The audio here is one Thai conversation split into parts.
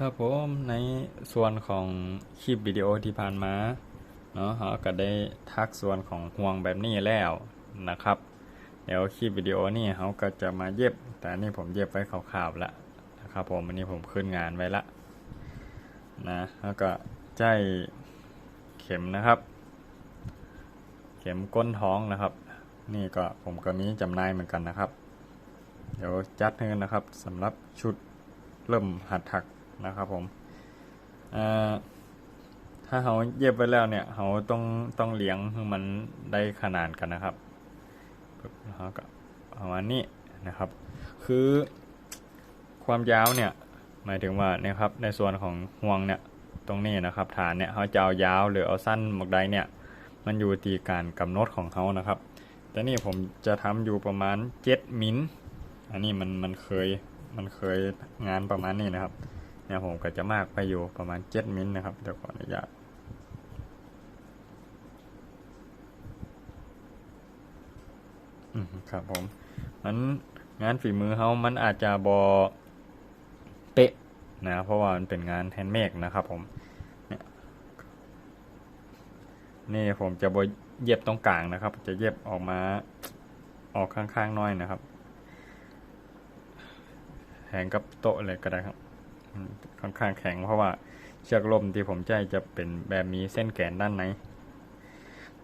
ครับผมในส่วนของคลิปวิดีโอที่ผ่านมาเนาะเราก็ได้ทักส่วนของห่วงแบบนี้แล้วนะครับ เดี๋ยวคลิปวิดีโอนี่เขาก็จะมาเย็บ แต่นี่ผมเย็บไว้คร่าวๆละนะครับผมอันนี้ผมขึ้นงานไว้ละนะแล้วก็ใจเข็มนะครับ เข็มก้นท้องนะครับ นี่ก็ผมก็มีจำหน่ายเหมือนกันนะครับ เดี๋ยวจัดให้นะครับสำหรับชุดเริ่มหัดถัก นะครับผมถ้าเขาเย็บไว้แล้วเนี่ยเขาต้องต้องเลี้ยงให้มันได้ขนาดกันนะครับปึ๊บแล้วเขาก็ประมาณนี้นะครับ คือความยาวเนี่ยหมายถึงว่าเนี่ยครับในส่วนของห่วงเนี่ยตรงนี้นะครับ ฐานเนี่ยเขาจะเอายาวหรือเอาสั้นหมกใดเนี่ย มันอยู่ที่การกำหนดของเขานะครับ แต่นี่ผมจะทำอยู่ประมาณ7มิลอันนี้มันมันเคยมันเคยงานประมาณนี้นะครับ เนี่ยผมก็จะมากไปอยู่ประมาณ7มิลนะครับเดี๋ยวขออนุญาตอืมครับผมมันงานฝีมือเขามันอาจจะบอเป๊ะนะเพราะว่ามันเป็นงานแฮนด์เมดนะครับผมเนี่ยนี่ผมจะบอเย็บตรงกลางนะครับ จะเย็บออกมาออกข้างๆน้อยนะครับแหงกับโต๊ะเลยก็ได้ครับ ค่อนข้างแข็งเพราะว่าเชือกลมที่ผมใจจะเป็นแบบมีเส้นแกนด้านใน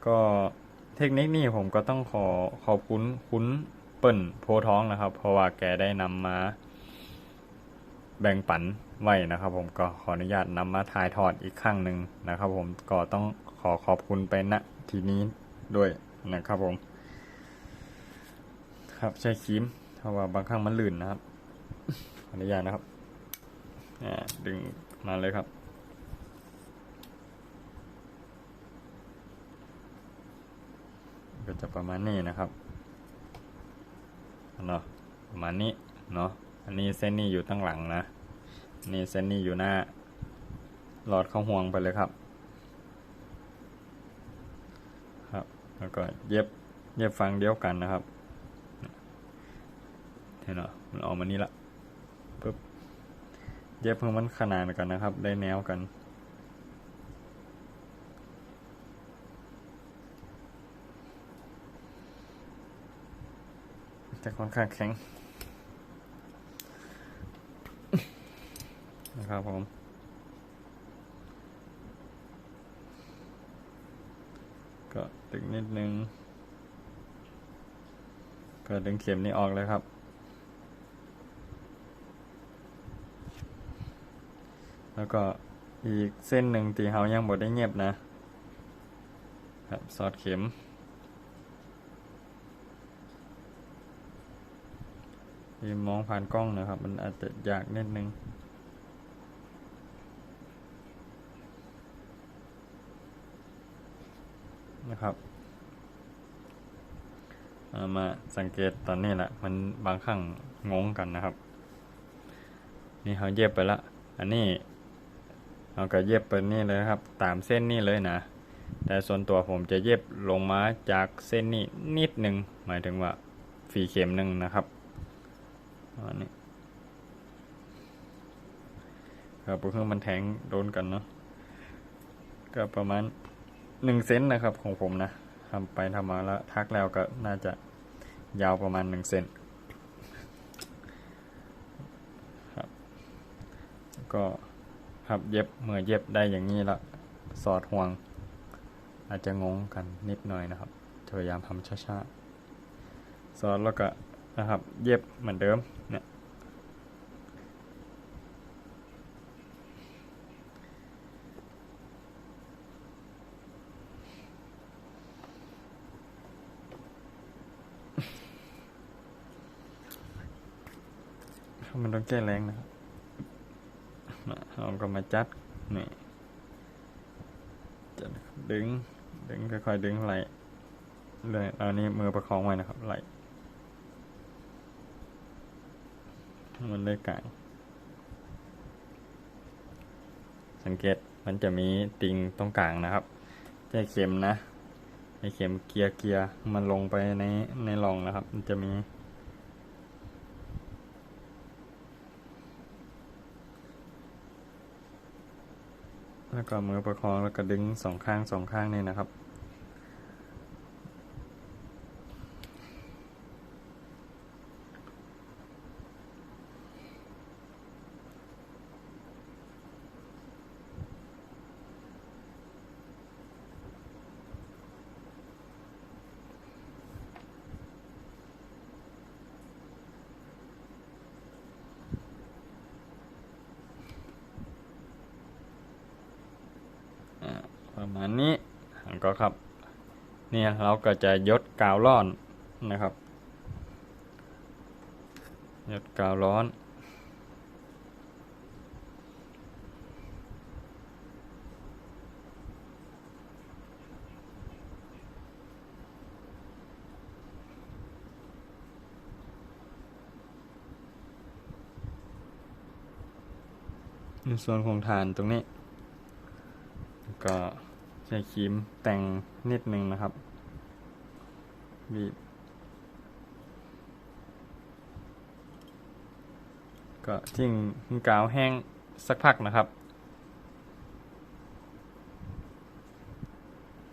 ก็เทคนิคนี้ผมก็ต้องขอขอบคุณคุณเปิ้ลโพท้องนะครับ เพราะว่าแกได้นำมา แบ่งปันไว้นะครับ ผมก็ขออนุญาตนำมาถ่ายทอดอีกครั้งหนึ่งนะครับ ผมก็ต้องขอขอบคุณไปณทีนี้ด้วยนะครับผม ครับใช้ครีมเพราะว่าบางครั้งมันลื่นนะครับ อนุญาตนะครับ ดึงมาเลยครับ ก็จะประมาณนี้นะครับเนาะประมาณนี้เนาะอันนี้เส้นนี้อยู่ตั้งหลังนะนนี่เส้นนี้อยู่หน้า หลอดเข้าห่วงไปเลยครับ ครับ แล้วก็เย็บเย็บฟังเดียวกันนะครับเห็นเนาะมันออกมานี่ละปึ๊บ เย็บเพื่อมันขนานกันนะครับ ได้แนวกัน แต่ค่อนข้างแข็งนะครับผมก็ดึงนิดนึงก็ดึงเข็มนี้ออกเลยครับ แล้วก็อีกเส้นหนึ่งที่เขายังบดได้เงียบนะครับสอดเข็มที่มองผ่านกล้องนะครับ มันอาจจะยากนิดนึงนะครับามาสังเกตตอนนี้แหละมันบางครั้งงงกันนะครับ นี่เขาเย็บไปละ อันนี้ เราก็เย็บไปนี่เลยครับ ตามเส้นนี่เลยนะ แต่ส่วนตัวผมจะเย็บลงมาจากเส้นนี้นิดหนึ่งหมายถึงว่าฝีเข็มหนึ่งนะครับอันนี้ครับเพื่อมันแทงโดนกันเนาะก็ประมาณหนึ่งเซนนะครับของผมนะทำไปทำมาแล้วทักแล้วก็น่าจะยาวประมาณหนึ่งเซนครับ ก็ ครับ เย็บเมื่อเย็บได้อย่างนี้ละ สอดห่วง อาจจะงงกันนิดหน่อยนะครับพยายามทำช้าๆ สอดแล้วก็นะครับ เย็บเหมือนเดิมเนี่ยมันต้องแก้แรงนะครับ เราก็มาจัดนี่จัดดึง ดึงค่อยๆดึงไหลเลยเอานี้มือประคองไว้นะครับ ไหลมันเลยกางสังเกตมันจะมีติงตรงกลางนะครับใช้เข็มนะใช้เข็มเกียร์เกียร์มันลงไปในในรองนะครับ มันจะมี แล้วก็มือประคองแล้วก็ดึงสองข้างสองข้างนี่นะครับ อ่า ประมาณนี้ก็ครับเนี่ยเราก็จะยดกาวร้อนนะครับยดกาวร้อนในส่วนของฐานตรงนี้ ก็ ใช้ครีมแต่งนิดนึงนะครับบีบก็ทิ้งกาวแห้งสักพักนะครับ